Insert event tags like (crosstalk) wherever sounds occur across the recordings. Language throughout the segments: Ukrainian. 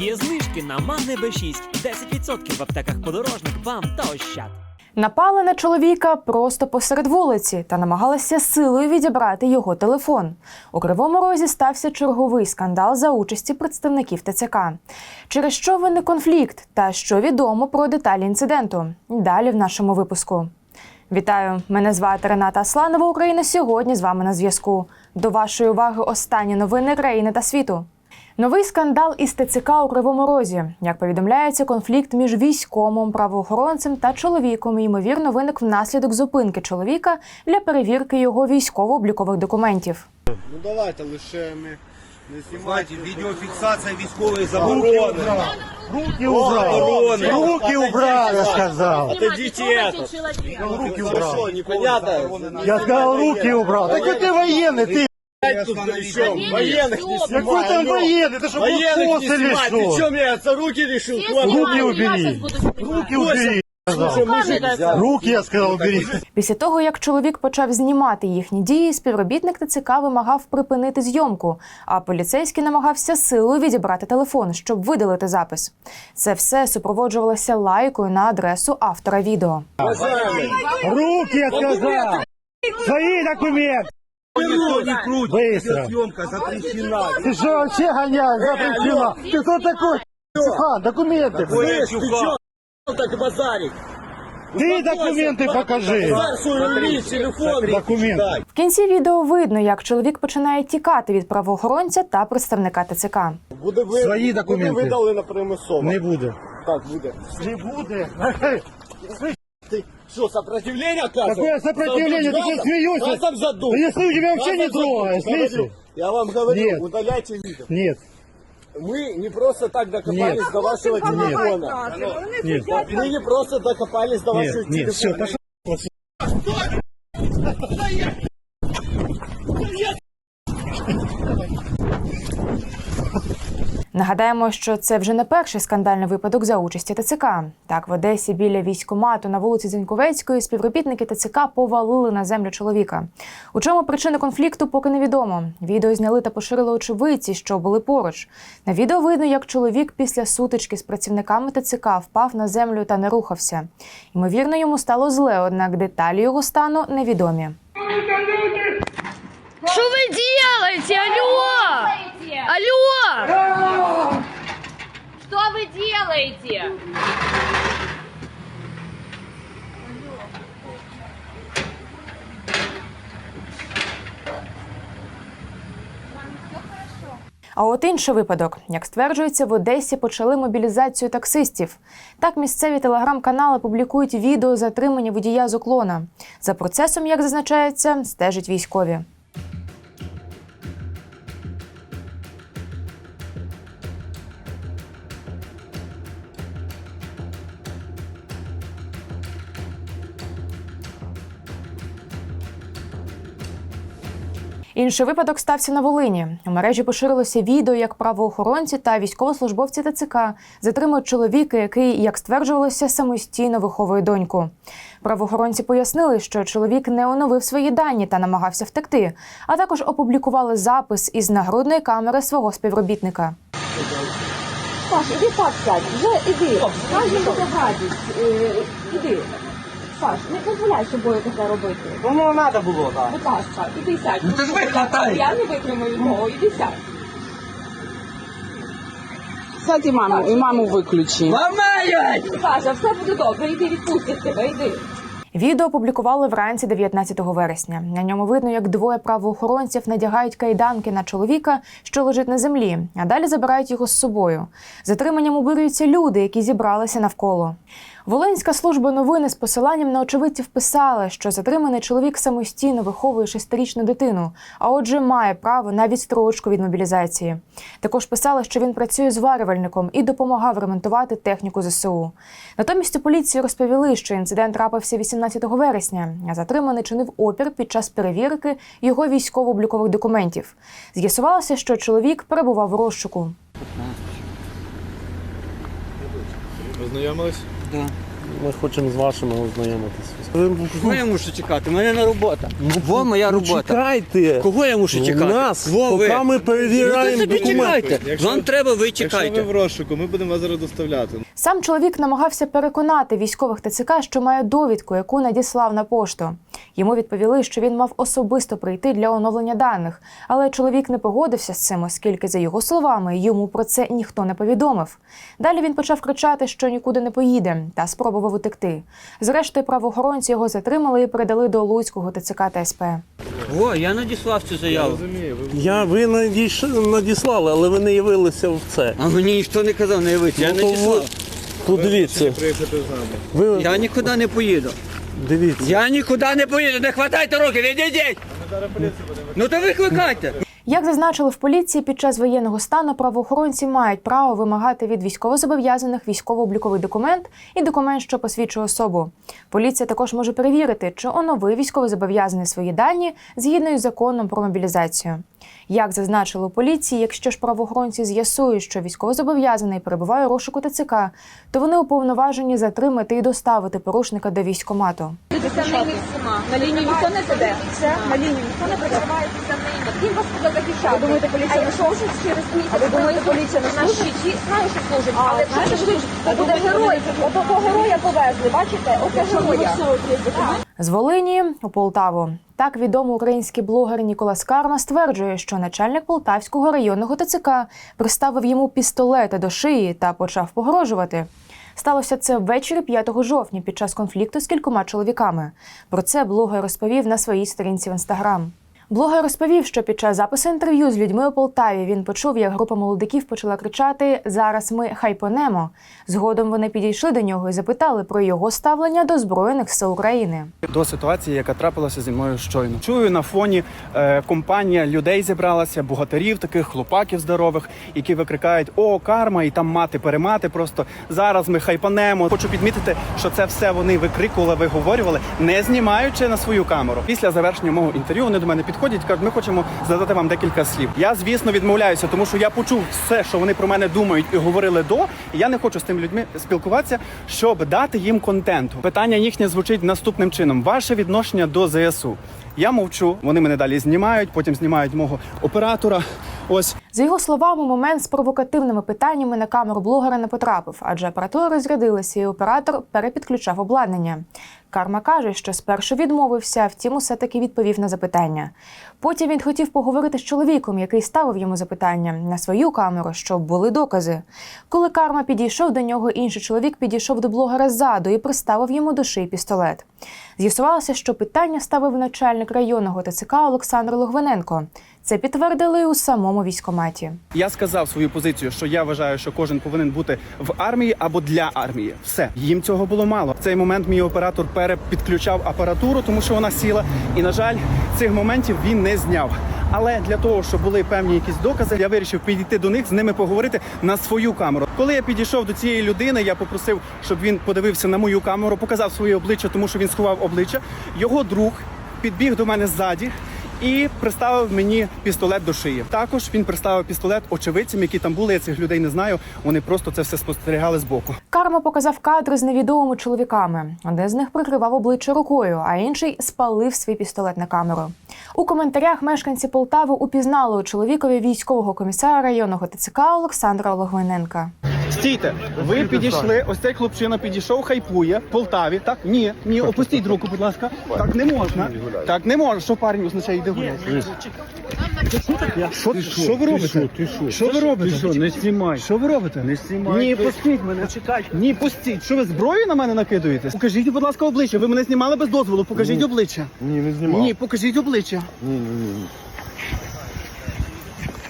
Є знижки на Магне Б6, 10% в аптеках подорожник, бам та ощад. Напали на чоловіка просто посеред вулиці та намагалися силою відібрати його телефон. У Кривому Розі стався черговий скандал за участі представників ТЦК. Через що виник конфлікт та що відомо про деталі інциденту? Далі в нашому випуску. Вітаю! Мене звати Рената Асланова. Україна сьогодні з вами на зв'язку. До вашої уваги останні новини країни та світу. Новий скандал із ТЦК у Кривому Розі. Як повідомляється, конфлікт між військовим правоохоронцем та чоловіком ймовірно виник внаслідок зупинки чоловіка для перевірки його військово-облікових документів. Ну давайте лише ми не знімайте. Знаете, відеофіксація військової заборони. Руки убрали. Руки убрали, я сказал. Отойдите это. Руки убрал. Непонятно. Я сказал, руки убрал. Так ты военный, ты. Военных не Какой снимай. там алло. военный? Ты что, Военных не блокпост или снимай. Ты что? что, мне отца руки решил? Руки убери. Руки убери. я сказал. Руки, я сказал, убери. Після того, як чоловік почав знімати їхні дії, співробітник ТЦК вимагав припинити зйомку, а поліцейський намагався силою відібрати телефон, щоб видалити запис. Це все супроводжувалося лайкою на адресу автора відео. Руки, я сказал. Свои документы. Ніхто не крутить, Быстро. зйомка запрещена. Ты что вообще гоняешь? Запрещено. Ты кто такой? Ха, документы. Ой, Слышь, ты чуха. чё так базарить? Ты документы покажи. Дай свой рулить, телефон. Документы. В кінці відео видно, як чоловік починає тікати від правоохоронця та представника ТЦК. Буде ви, Свої документи. Буде видали на примусово. Не буду. Так, буде. Не буду. (laughs) Ти що, сопротивление оказываешь? Какое сопротивление? Ты что, смеешься? Газом задул. Да если у тебя вообще не. Говорю, слышишь? Я вам говорю, Нет. удаляйте видео. Нет, Мы не просто так докопались Нет. до вашего телефона. нет, Мы не просто докопались до вашего нет, нет, все, телефона. пошел. Нагадаємо, що це вже не перший скандальний випадок за участі ТЦК. Так, в Одесі біля військкомату на вулиці Зіньковецької співробітники ТЦК повалили на землю чоловіка. У чому причини конфлікту, поки невідомо. Відео зняли та поширили очевидці, що були поруч. На відео видно, як чоловік після сутички з працівниками ТЦК впав на землю та не рухався. Ймовірно, йому стало зле, однак деталі його стану невідомі. Что вы делаете? Алло! Алло! А от інший випадок, як стверджується, в Одесі почали мобілізацію таксистів. Так місцеві телеграм-канали публікують відео затримання водія з уклона. За процесом, як зазначається, стежать військові. Інший випадок стався на Волині. У мережі поширилося відео, як правоохоронці та військовослужбовці ТЦК затримують чоловіка, який, як стверджувалося, самостійно виховує доньку. Правоохоронці пояснили, що чоловік не оновив свої дані та намагався втекти, а також опублікували запис із нагрудної камери свого співробітника. Саш, іди сядь, вже іди. Буде. Е, Іди. Саш, не дозволяй собою таке робити. Ну, ну, треба було, так. Будь ласка, іди сядь. Ну, ти ж ви. Я не витримаю того, іди сядь. Сядь і маму, і маму виключи. Ламають! Саша, все буде добре, іди відпустять тебе, іди. Відео опублікували вранці 19 вересня. На ньому видно, як двоє правоохоронців надягають кайданки на чоловіка, що лежить на землі, а далі забирають його з собою. Затриманням обурюються люди, які зібралися навколо. Волинська служба новини з посиланням на очевидців писала, що затриманий чоловік самостійно виховує шестирічну дитину, а отже, має право на відстрочку від мобілізації. Також писала, що він працює зварювальником і допомагав ремонтувати техніку ЗСУ. Натомість у поліції розповіли, що інцидент трапився 18 вересня, а затриманий чинив опір під час перевірки його військово-облікових документів. З'ясувалося, що чоловік перебував у розшуку. Ознайомились? Да. ми хочемо з вашими ознайомитися. Ви- Кого я мушу чекати? У мене не робота. Во моя Ну, робота. Чекайте. Кого я мушу У чекати? нас, Во ви. поки ми перевіряємо Ну, собі документи. чекайте. Вам треба, ви чекайте. розшуку, ми будемо вас зараз доставляти. Сам чоловік намагався переконати військових ТЦК, що має довідку, яку надіслав на пошту. Йому відповіли, що він мав особисто прийти для оновлення даних, але чоловік не погодився з цим, оскільки, за його словами, йому про це ніхто не повідомив. Далі він почав кричати, що нікуди не поїде, та спробував утекти. Зрештою, правоохоронці його затримали і передали до Луцького ТЦК та СП. О, я надіслав цю заяву. Я, ви надійш- надіслали, але ви не явилися в це. А мені ніхто не казав не явити. Я Ну, то надіслав. ви- Тут дивіться, приїхати з нами. ви Я нікуди не поїду. Дивіться. Я нікуди не поїду. Не хватайте руки, відійдіть. Ну то викликайте. Як зазначили в поліції, під час воєнного стану правоохоронці мають право вимагати від військовозобов'язаних військово-обліковий документ і документ, що посвідчує особу. Поліція також може перевірити, чи оновив військовозобов'язаний свої дані згідно із законом про мобілізацію. Як зазначили у поліції, якщо ж правоохоронці з'ясують, що військовозобов'язаний перебуває у розшуку ТЦК, то вони уповноважені затримати і доставити порушника до військкомату. На лінію ніхто не піде. На лінію ніхто не піде. Він вас захищати. Ви думаєте, поліція не служить через місяць? А ви думаєте, поліція не служить? Знаю, що служить, але знаєте, що це буде герой. Отого героя повезли, бачите? Оце героя. З Волині у Полтаву. Так відомий український блогер Ніколас Карма стверджує, що начальник Полтавського районного ТЦК приставив йому пістолети до шиї та почав погрожувати. Сталося це ввечері 5 жовтня під час конфлікту з кількома чоловіками. Про це блогер розповів на своїй сторінці в інстаграм. Блогер розповів, що під час запису інтерв'ю з людьми у Полтаві він почув, як група молодиків почала кричати Зараз ми хайпонемо. Згодом вони підійшли до нього і запитали про його ставлення до збройних сил України. до ситуації, яка трапилася зі мною щойно. Чую на фоні е, компанія людей зібралася, бухгалтерів, таких хлопаків здорових, які викрикають О, карма, і там мати перемати. Просто зараз ми хайпанемо. Хочу підмітити, що це все вони викрикували, виговорювали, не знімаючи на свою камеру. Після завершення мого інтерв'ю вони до мене підходять, кажуть, ми хочемо задати вам декілька слів. Я звісно відмовляюся, тому що я почув все, що вони про мене думають і говорили до. І я не хочу з тими людьми спілкуватися, щоб дати їм контенту. Питання їхнє звучить наступним чином: ваше відношення до ЗСУ. Я мовчу, вони мене далі знімають, потім знімають мого оператора. Ось За його словами, момент з провокативними питаннями на камеру блогера не потрапив, адже апаратура розрядилася, і оператор перепідключав обладнання. Карма каже, що спершу відмовився, втім, усе таки відповів на запитання. Потім він хотів поговорити з чоловіком, який ставив йому запитання на свою камеру, щоб були докази. Коли карма підійшов до нього, інший чоловік підійшов до блогера ззаду і приставив йому до шиї пістолет. З'ясувалося, що питання ставив начальник районного ТЦК Олександр Логвиненко. Це підтвердили у самому військкоматі. я сказав свою позицію, що я вважаю, що кожен повинен бути в армії або для армії. Все їм цього було мало. В цей момент мій оператор перепідключав апаратуру, тому що вона сіла. І на жаль, цих моментів він не зняв. Але для того, щоб були певні якісь докази, я вирішив підійти до них, з ними поговорити на свою камеру. Коли я підійшов до цієї людини, я попросив, щоб він подивився на мою камеру, показав своє обличчя, тому що він сховав обличчя. Його друг підбіг до мене ззаді і приставив мені пістолет до шиї. Також він приставив пістолет очевидцям, які там були. Я цих людей не знаю. Вони просто це все спостерігали збоку. Карма показав кадри з невідомими чоловіками. Один з них прикривав обличчя рукою, а інший спалив свій пістолет на камеру. У коментарях мешканці Полтави упізнали у чоловікові військового комісара районного ТЦК Олександра Логвиненка. Стійте, ви підійшли. Ось цей хлопчина підійшов, хайпує в Полтаві. Так, ні, ні, опустіть руку, будь ласка. Так не можна. Так не можна. Що парень означає, йди гуляй. Що, що ви робите? Що ви робите? Ти що, не знімай. Що ви робите? Не знімай. Ні, пустіть мене. Почекайте. Ні, пустіть. Що ви зброю на мене накидуєте? Покажіть, будь ласка, обличчя. Ви мене знімали без дозволу. Покажіть обличчя. Ні, не знімав. Ні, покажіть обличчя. ні, ні, ні.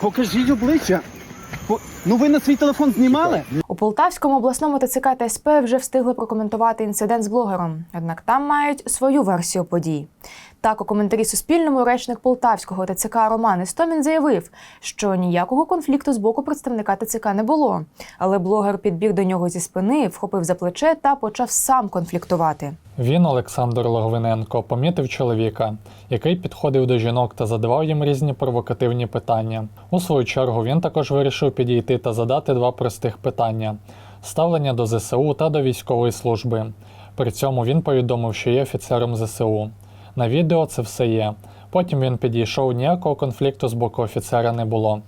Покажіть обличчя. Ну ви на свій телефон знімали? У Полтавському обласному ТЦК та СП вже встигли прокоментувати інцидент з блогером. Однак там мають свою версію подій. Так, у коментарі Суспільному речник Полтавського ТЦК Роман Істомін заявив, що ніякого конфлікту з боку представника ТЦК не було. Але блогер підбіг до нього зі спини, вхопив за плече та почав сам конфліктувати. Він, Олександр Логвиненко, помітив чоловіка, який підходив до жінок та задавав їм різні провокативні питання. У свою чергу він також вирішив підійти та задати два простих питання. ставлення до ЗСУ та до військової служби. При цьому він повідомив, що є офіцером ЗСУ. На відео це все є. Потім він підійшов, ніякого конфлікту з боку офіцера не було.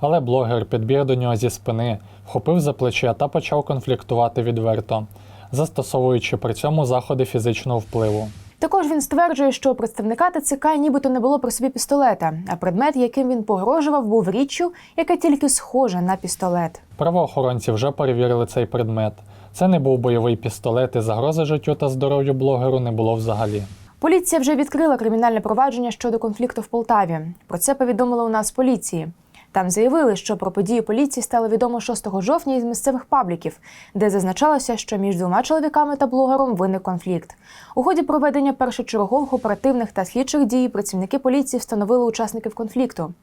Але блогер підбіг до нього зі спини, вхопив за плече та почав конфліктувати відверто, застосовуючи при цьому заходи фізичного впливу. Також він стверджує, що у представника ТЦК нібито не було при собі пістолета, а предмет, яким він погрожував, був річчю, яка тільки схожа на пістолет. Правоохоронці вже перевірили цей предмет. Це не був бойовий пістолет, і загрози життю та здоров'ю блогеру не було взагалі. Поліція вже відкрила кримінальне провадження щодо конфлікту в Полтаві. Про це повідомили у нас поліції. Там заявили, що про події поліції стало відомо 6 жовтня із місцевих пабліків, де зазначалося, що між двома чоловіками та блогером виник конфлікт. У ході проведення першочергових оперативних та слідчих дій працівники поліції встановили учасників конфлікту.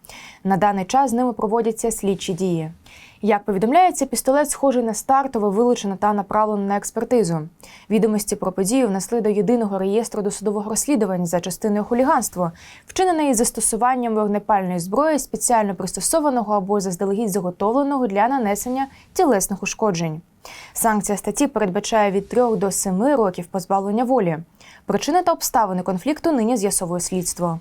На даний час з ними проводяться слідчі дії. Як повідомляється, пістолет схожий на стартове, вилучено та направлено на експертизу. Відомості про подію внесли до єдиного реєстру досудового розслідувань за частиною хуліганство, вчинене із застосуванням вогнепальної зброї, спеціально пристосованого або заздалегідь заготовленого для нанесення тілесних ушкоджень. Санкція статті передбачає від 3 до 7 років позбавлення волі. Причини та обставини конфлікту нині з'ясовує слідство.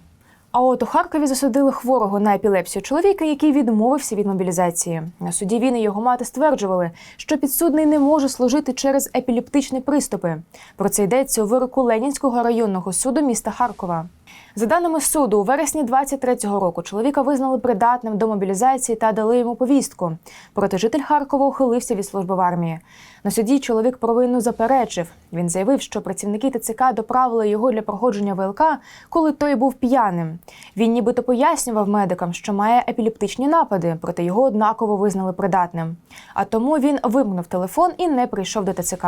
А от у Харкові засудили хворого на епілепсію чоловіка, який відмовився від мобілізації. На суді він і його мати стверджували, що підсудний не може служити через епілептичні приступи. Про це йдеться у вироку Ленінського районного суду міста Харкова. За даними суду, у вересні 23-го року чоловіка визнали придатним до мобілізації та дали йому повістку. Проте житель Харкова ухилився від служби в армії. На суді чоловік провину заперечив. Він заявив, що працівники ТЦК доправили його для проходження ВЛК, коли той був п'яним. Він нібито пояснював медикам, що має епілептичні напади, проте його однаково визнали придатним. А тому він вимкнув телефон і не прийшов до ТЦК.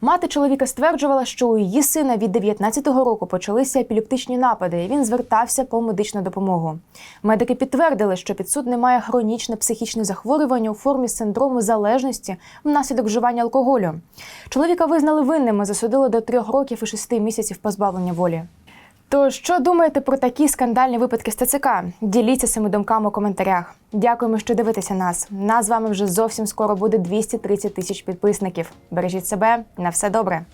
Мати чоловіка стверджувала, що у її сина від 19-го року почалися епілептичні напади, і він звертався по медичну допомогу. Медики підтвердили, що підсудний має хронічне психічне захворювання у формі синдрому залежності внаслідок вживання алкоголю. Чоловіка визнали винним і засудили до трьох років і шести місяців позбавлення волі. То що думаєте про такі скандальні випадки з ТЦК? Діліться цими думками у коментарях. Дякуємо, що дивитеся нас. Нас з вами вже зовсім скоро буде 230 тисяч підписників. Бережіть себе на все добре.